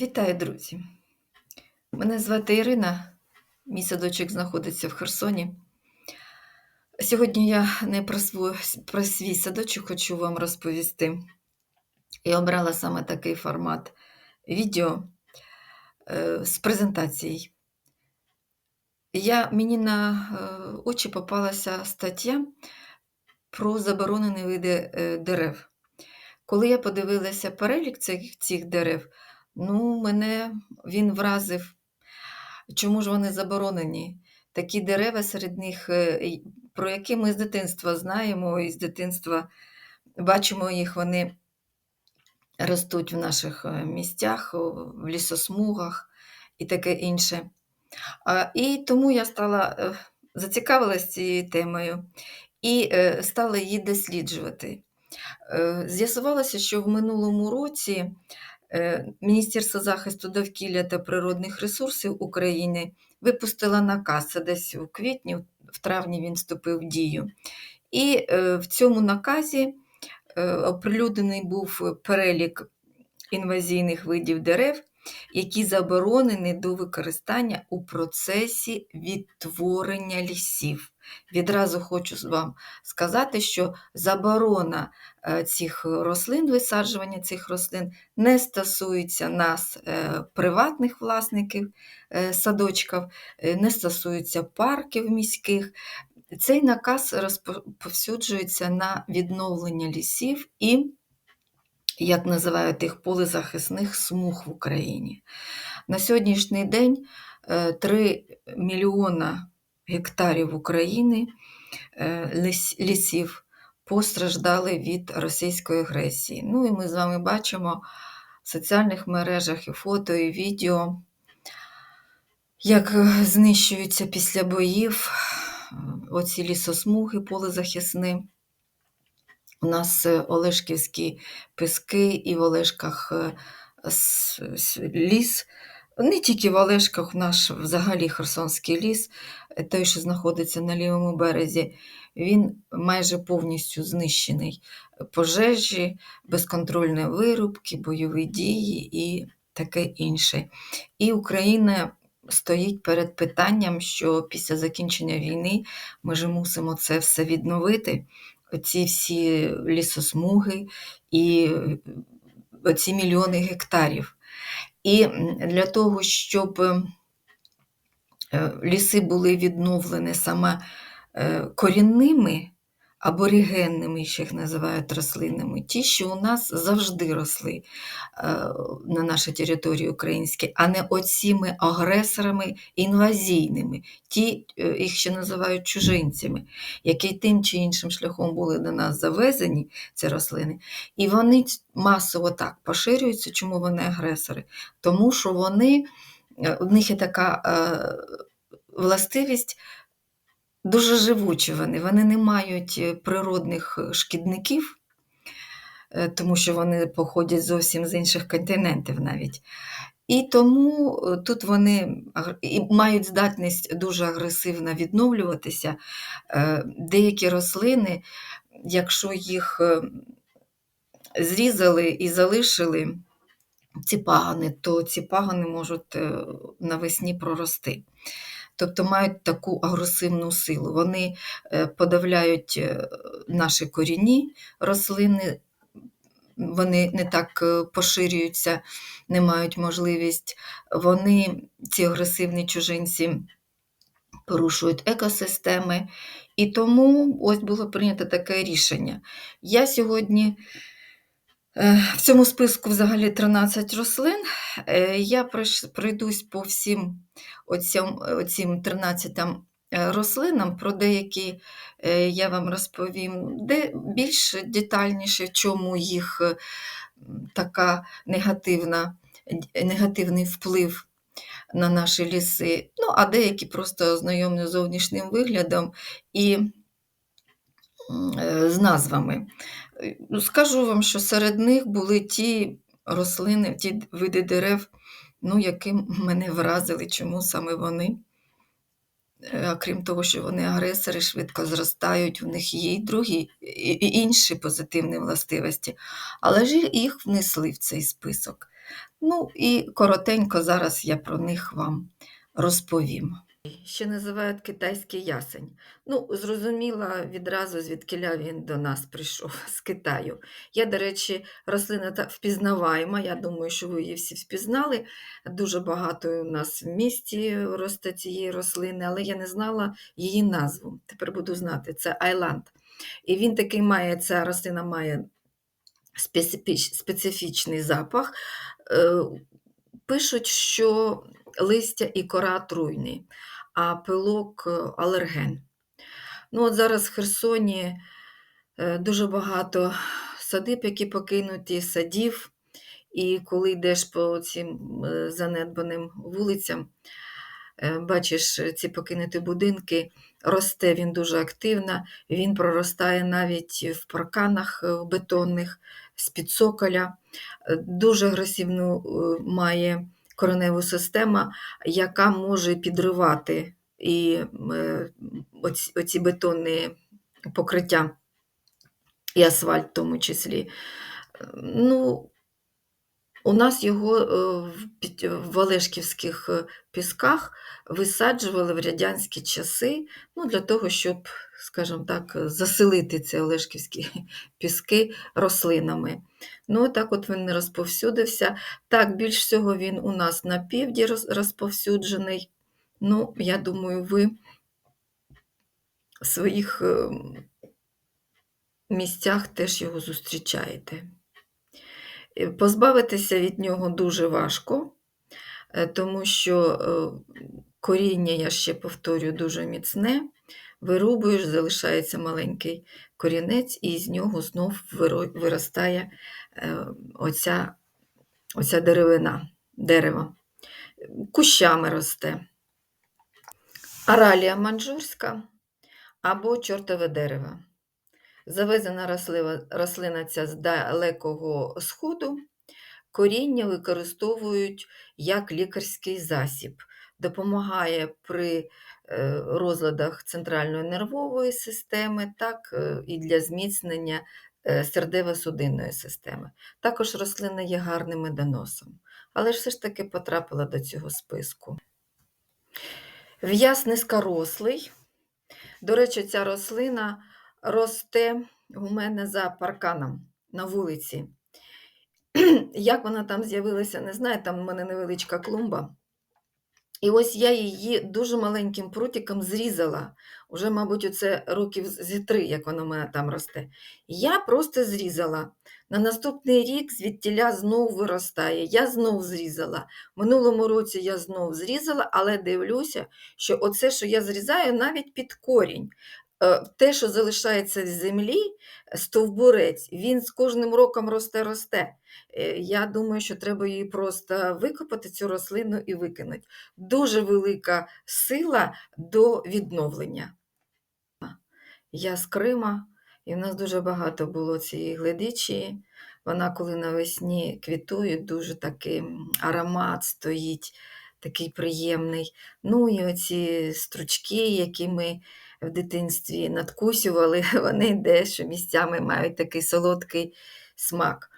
Вітаю, друзі! Мене звати Ірина, мій садочок знаходиться в Херсоні. Сьогодні я не про свій, про свій садочок хочу вам розповісти. Я обрала саме такий формат відео е, з презентацією. Я, Мені на е, очі попалася стаття про заборонені види е, дерев. Коли я подивилася перелік цих, цих дерев, ну, мене він вразив, чому ж вони заборонені. Такі дерева серед них, е, про які ми з дитинства знаємо, і з дитинства бачимо їх, вони ростуть в наших е, місцях, в лісосмугах і таке інше. І тому я стала е, зацікавилась цією темою і стала її досліджувати. З'ясувалося, що в минулому році Міністерство захисту довкілля та природних ресурсів України випустило наказ, десь у квітні, в травні він вступив в дію. І е, в цьому наказі е, оприлюднений був перелік інвазійних видів дерев, які заборонені до використання у процесі відтворення лісів. Відразу хочу вам сказати, що заборона е, цих рослин, висаджування цих рослин не стосується нас, е, приватних власників е, садочків, не стосується парків міських. Цей наказ розповсюджується на відновлення лісів і, як називають їх, полезахисних смуг в Україні. На сьогоднішній день е, 3 мільйона гектарів України е, лісів постраждали від російської агресії. Ну і ми з вами бачимо в соціальних мережах і фото, і відео, як е, знищуються після боїв е, оці лісосмуги полезахисні. У нас е, Олешківські піски і в Олешках е, ліс. Не тільки в Олешках, наш взагалі Херсонський ліс, е, той, що знаходиться на лівому березі, він майже повністю знищений. Пожежі, безконтрольні вирубки, бойові дії і таке інше. І Україна стоїть перед питанням, що після закінчення війни ми ж мусимо це все відновити оці всі лісосмуги і оці мільйони гектарів. І для того, щоб е, ліси були відновлені саме е, корінними, аборигенними, ще їх називають рослинами, ті, що у нас завжди росли е, на нашій території українській, а не оціми агресорами інвазійними, ті, е, їх ще називають чужинцями, які тим чи іншим шляхом були до нас завезені, ці рослини, і вони масово так поширюються. Чому вони агресори? Тому що вони, е, у них є така е, властивість. Дуже живучі вони, вони не мають е, природних е, шкідників, е, тому що вони походять зовсім з інших континентів навіть. І тому тут вони мають здатність дуже агресивно відновлюватися. Деякі рослини, якщо їх зрізали і залишили ці пагани, то ці пагани можуть навесні прорости. Тобто мають таку агресивну силу. Вони е, подавляють е, наші корінні рослини, вони не так е, поширюються, не мають можливість. Вони, ці агресивні чужинці, порушують екосистеми. І тому ось було прийнято таке рішення. Я сьогодні в цьому списку взагалі 13 рослин. Е, Я пройдусь по всім оцім, оцім 13 е, рослинам, про деякі е, я вам розповім, де більш детальніше, чому їх е, така негативна, негативний вплив на наші ліси. Ну, а деякі просто ознайомлені з зовнішнім виглядом і е, з назвами. Ну, Скажу вам, що серед них були ті рослини, ті види дерев, ну, які мене вразили, чому саме вони. Е, крім того, що вони агресори, швидко зростають, у них є й другі, і інші позитивні властивості, але ж їх внесли в цей список. Ну і коротенько зараз я про них вам розповім. Ще називають китайський ясень. Ну, зрозуміло відразу, звідкиля він до нас прийшов з Китаю. Я, до речі, рослина та впізнаваєма. Я думаю, що ви її всі впізнали. Дуже багато у нас в місті росте цієї рослини, але я не знала її назву. Тепер буду знати. Це Айланд. І він такий має, ця рослина має специфічний запах. Пишуть, що листя і кора труйні, а пилок е, алерген. Ну, от зараз в Херсоні е, дуже багато садиб, які покинуті, садів. І коли йдеш по цим е, занедбаним вулицям, бачиш ці покинуті будинки, росте він дуже активно, він проростає навіть в парканах бетонних, з-під цоколя. Е, Дуже агресивну е, має кореневу систему, яка може підривати і е, оці, оці бетонні покриття, і асфальт в тому числі. Ну, у нас його е, в Олешківських е, пісках висаджували в радянські часи, ну, для того, щоб, скажімо так, заселити ці Олешківські піски рослинами. Ну, так от він не розповсюдився. Так, більш всього він у нас на півдні розповсюджений. Ну, я думаю, ви в своїх е, місцях теж його зустрічаєте. Е, Позбавитися від нього дуже важко, е, тому що е, коріння, я ще повторюю, дуже міцне. Вирубуєш, залишається маленький корінець, і з нього знов виростає оця, оця деревина, дерево. Кущами росте. Аралія манджурська або чортове дерево. Завезена рослина, рослина ця з далекого сходу. Коріння використовують як лікарський засіб, допомагає при е, розладах центральної нервової системи, так е, і для зміцнення е, серцево-судинної системи. Також рослина є гарним медоносом, але ж все ж таки потрапила до цього списку. В'яз низькорослий. До речі, ця рослина росте у мене за парканом на вулиці. Як вона там з'явилася, не знаю, там у мене невеличка клумба. І ось я її дуже маленьким прутиком зрізала. Уже, мабуть, оце років зі три, як вона в мене там росте. Я просто зрізала. На наступний рік звідтіля знов виростає. Я знов зрізала. Минулому році я знов зрізала, але дивлюся, що оце, що я зрізаю, навіть під корінь. Е, Те, що залишається з землі, стовбурець, він з кожним роком росте-росте. Е, Я думаю, що треба її просто викопати, цю рослину і викинути. Дуже велика сила до відновлення. Я з Крима, і в нас дуже багато було цієї гледичі. Вона, коли навесні квітує, дуже такий аромат стоїть, такий приємний. Ну і оці стручки, які ми в дитинстві надкусювали, вони дещо місцями мають такий солодкий смак.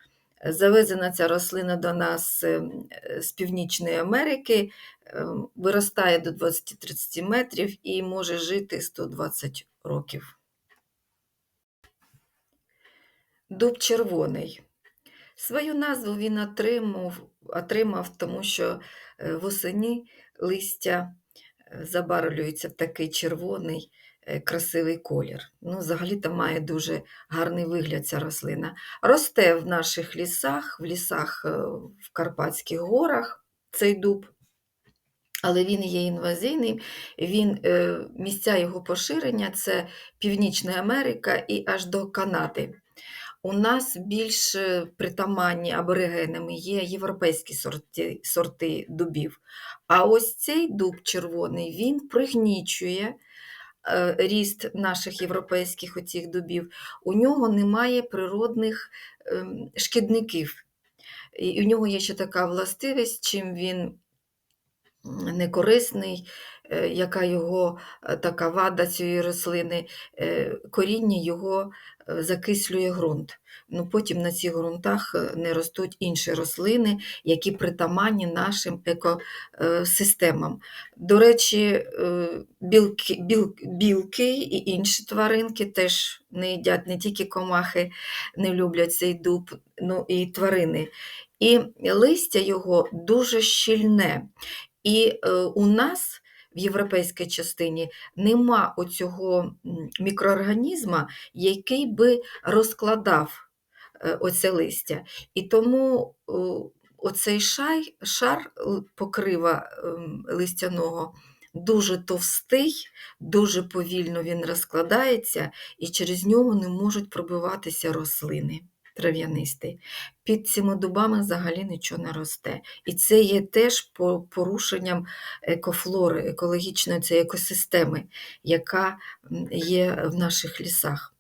Завезена ця рослина до нас ем, з Північної Америки, ем, виростає до 20-30 метрів і може жити 120 років. Дуб червоний. Свою назву він отримав, отримав тому що е, восени листя е, забарвлюється в такий червоний красивий колір. Ну, взагалі-то має дуже гарний вигляд ця рослина. Росте в наших лісах, в лісах е, в Карпатських горах цей дуб. Але він є інвазійним, він, е, місця його поширення це Північна Америка і аж до Канади. У нас більш е, притаманні аборигенами є європейські сорти, сорти дубів. А ось цей дуб червоний він пригнічує е, ріст наших європейських оцих дубів. У нього немає природних ем, шкідників. І у нього є ще така властивість, чим він некорисний, е, яка його е, така вада цієї рослини, е, коріння його е, закислює ґрунт. Ну, потім на цих ґрунтах е, не ростуть інші рослини, які притаманні нашим екосистемам. До речі, е, білки, біл, білки і інші тваринки теж не їдять, не тільки комахи не люблять цей дуб, ну і тварини. І листя його дуже щільне. І е, у нас в європейській частині нема оцього мікроорганізма, який би розкладав е, оце листя. І тому оцей шай, шар покрива ем, листяного дуже товстий, дуже повільно він розкладається, і через нього не можуть пробиватися рослини трав'янисті. Під цими дубами взагалі нічого не росте. І це є теж порушенням екофлори, екологічної цієї екосистеми, яка є в наших лісах.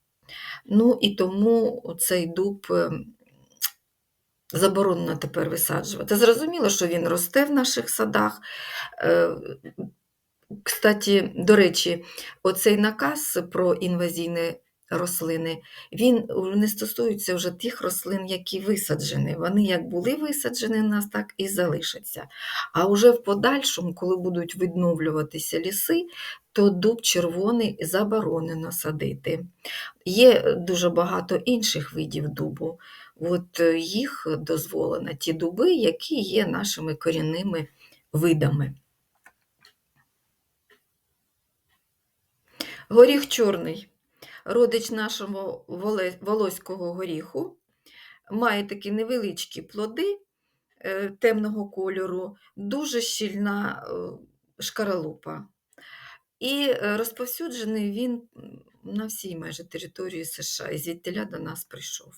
Ну і тому цей дуб ем, заборонено тепер висаджувати. Зрозуміло, що він росте в наших садах. Е, Кстати, до речі, оцей наказ про інвазійні рослини, він не стосується вже тих рослин, які висаджені. Вони як були висаджені у нас, так і залишаться. А вже в подальшому, коли будуть відновлюватися ліси, то дуб червоний заборонено садити. Є дуже багато інших видів дубу. От е, їх дозволено, ті дуби, які є нашими корінними видами. Горіх чорний, родич нашого волоського горіху, має такі невеличкі плоди е, темного кольору, дуже щільна е, шкаралупа. І е, розповсюджений він на всій майже території США, і звідтіля до нас прийшов.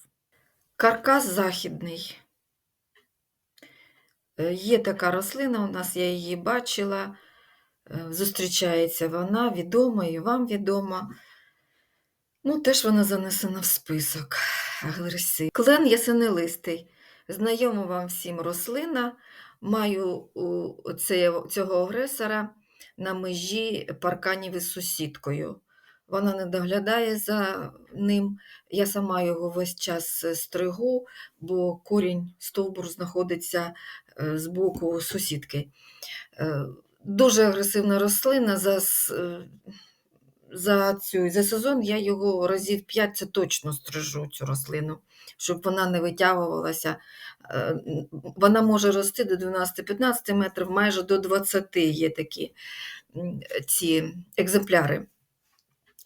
Каркас західний. Є така рослина, у нас я її бачила, зустрічається вона, відома і вам відома. Ну, теж вона занесена в список агресив. Клен ясенелистий. Знайома вам всім рослина. Маю у цього агресора на межі парканів із сусідкою. Вона не доглядає за ним. Я сама його весь час е, стригу, бо корінь стовбур знаходиться е, з боку сусідки. Е, Дуже агресивна рослина. За, за, цю, за сезон я його разів 5 це точно стрижу цю рослину, щоб вона не витягувалася. Е, Вона може рости до 12-15 метрів, майже до 20 є такі ці екземпляри.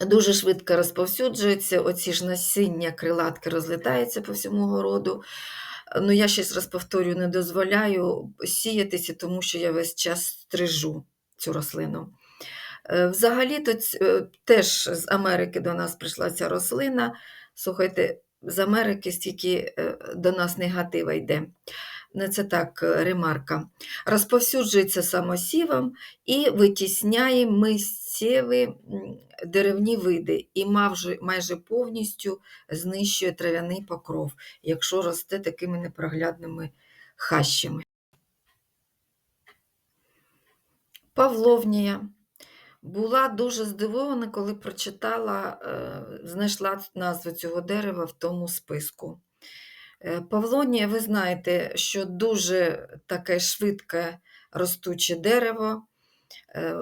Дуже швидко розповсюджується, оці ж насіння крилатки розлітаються по всьому городу. Ну, я ще раз повторюю, не дозволяю сіятися, тому що я весь час стрижу цю рослину. Е, Взагалі-то е, теж з Америки до нас прийшла ця рослина. Слухайте, з Америки стільки е, до нас негатива йде. Це так ремарка. Розповсюджується самосівом і витісняє місцеві деревні види і майже повністю знищує трав'яний покров, якщо росте такими непроглядними хащами. Павловнія. Була дуже здивована, коли прочитала, е, знайшла назву цього дерева в тому списку. Е, Павлонія, ви знаєте, що дуже таке швидке ростуче дерево, е,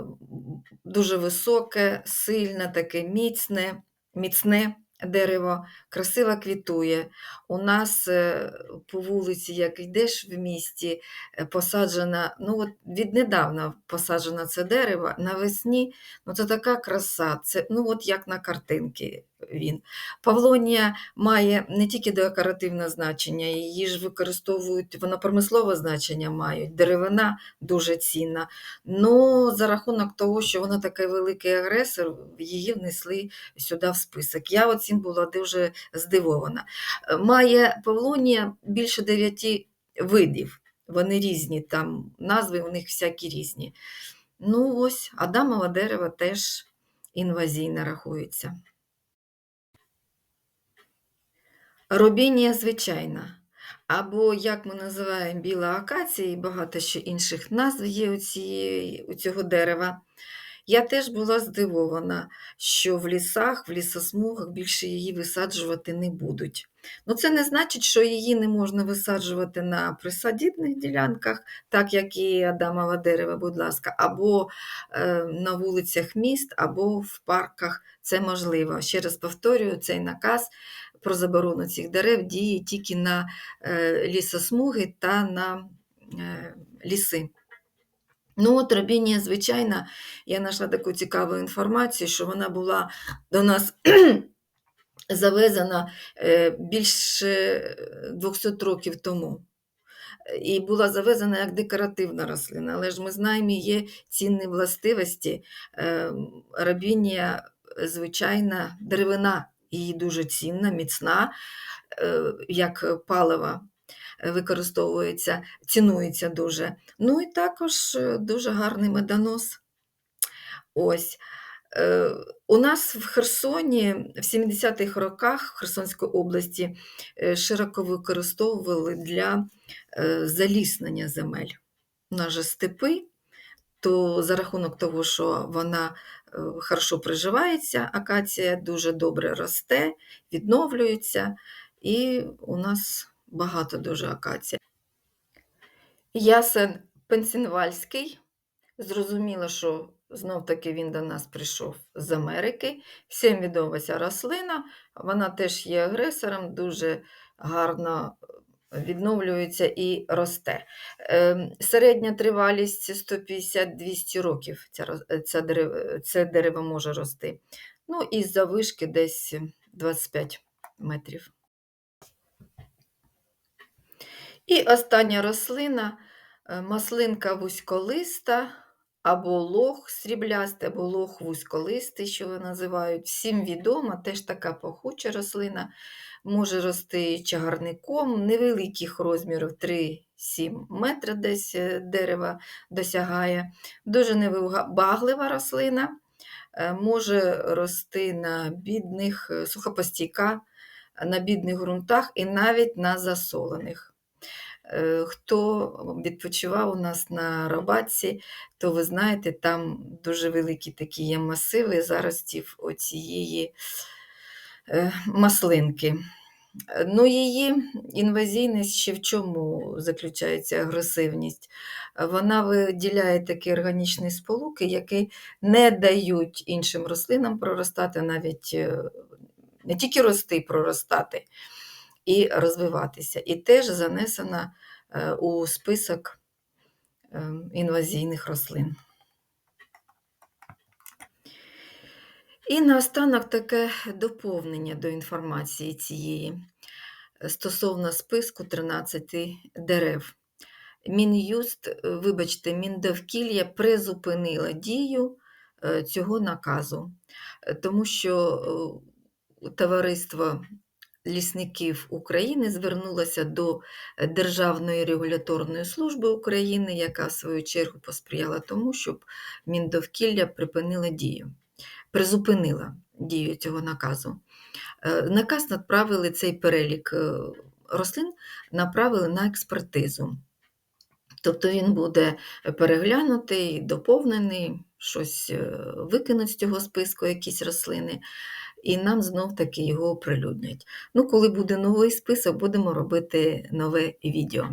дуже високе, сильне, таке міцне, міцне дерево, красиво квітує. У нас е, по вулиці, як йдеш в місті, е, посаджена, ну от віднедавна посаджено це дерево, навесні ну це така краса, це ну от як на картинці він. Павлонія має не тільки декоративне значення, її ж використовують, вона промислове значення мають, деревина дуже цінна. Ну, за рахунок того, що вона такий великий агресор, її внесли сюди в список. Я оцім була дуже здивована. Е, Має Павлонія більше дев'яти видів. Вони різні, там назви у них всякі різні. Ну, ось, Адамове дерево теж інвазійне рахується. Робінія звичайна. або, як ми називаємо, біла акація, і багато ще інших назв є у, цієї, у цього дерева. Я теж була здивована, що в лісах, в лісосмугах більше її висаджувати не будуть. Ну, це не значить, що її не можна висаджувати на присадібних ділянках, так як і Адамове дерево, будь ласка, або е, на вулицях міст, або в парках. Це можливо. Ще раз повторюю, цей наказ про заборону цих дерев діє тільки на е, лісосмуги та на е, ліси. Ну, от Рабінія, звичайно, я знайшла таку цікаву інформацію, що вона була до нас завезена е, більше 200 років тому. І була завезена як декоративна рослина, але ж ми знаємо, є цінні властивості. Е, Рабінія, звичайна деревина, її дуже цінна, міцна, е, як паливо використовується, цінується дуже. Ну і також е, дуже гарний медонос. Ось. Е, У нас в Херсоні в 70-х роках в Херсонській області е, широко використовували для заліснення земель. У нас же степи, то за рахунок того, що вона хорошо приживається, акація дуже добре росте, відновлюється, і у нас багато дуже акацій. Ясен Пенсінвальський. Зрозуміло, що знов-таки він до нас прийшов з Америки. Всім відома ця рослина, вона теж є агресором, дуже гарно відновлюється і росте. Ем, Середня тривалість 150-200 років це дерево може рости. Ну і завишки десь 25 метрів. І остання рослина е, маслинка вузьколиста, або лох сріблястий, або лох вузьколистий, що його називають. Всім відома, теж така пахуча рослина, може рости чагарником, невеликих розмірів 3-7 метрів десь е, дерева досягає. Дуже невибаглива рослина, е, може рости на бідних, сухопостійка, на бідних ґрунтах і навіть на засолених. Хто відпочивав у нас на Рабатці, то ви знаєте, там дуже великі такі є масиви заростів оцієї е, маслинки. Ну, її інвазійність ще в чому заключається агресивність? Вона виділяє такі органічні сполуки, які не дають іншим рослинам проростати, навіть е, не тільки рости, проростати і розвиватися. І теж занесена е, у список е, інвазійних рослин. І наостанок таке доповнення до інформації цієї е, стосовно списку 13 дерев. Мін'юст, вибачте, Міндовкілля призупинила дію цього наказу, тому що товариство лісників України звернулося до е, Державної регуляторної служби України, яка в свою чергу посприяла тому, щоб Міндовкілля припинила дію, призупинила дію цього наказу. Е, Наказ направили цей перелік е, рослин, направили на експертизу. Тобто він буде переглянутий, доповнений, щось викинуть з цього списку, якісь рослини, і нам знов таки його оприлюднять. Ну, коли буде новий список, будемо робити нове відео.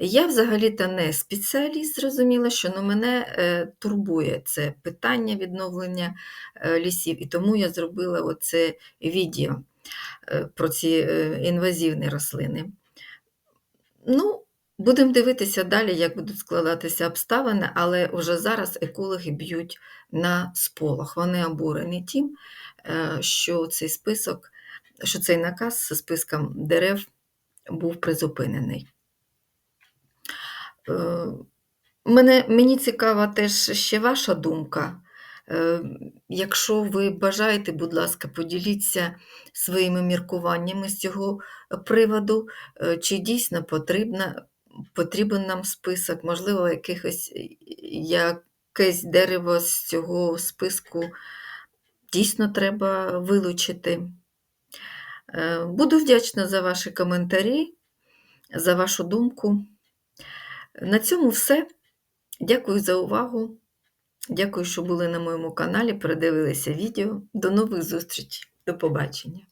Я взагалі-то не спеціаліст, зрозуміла, що ну, мене е, турбує це питання відновлення е, лісів, і тому я зробила оце відео е, про ці інвазивні рослини. Ну, Будемо дивитися далі, як будуть складатися обставини, але вже зараз екологи б'ють на сполох. Вони обурені тим, е, що цей список, що цей наказ зі списком дерев був призупинений. Е, Мене, мені цікава теж ще ваша думка. Е, Якщо ви бажаєте, будь ласка, поділіться своїми міркуваннями з цього приводу, чи дійсно потрібно, потрібен нам список, можливо, якихось, якесь дерево з цього списку дійсно треба вилучити. Е, Буду вдячна за ваші коментарі. за вашу думку. На цьому все. Дякую за увагу. Дякую, що були на моєму каналі, передивилися відео. До нових зустрічей. До побачення.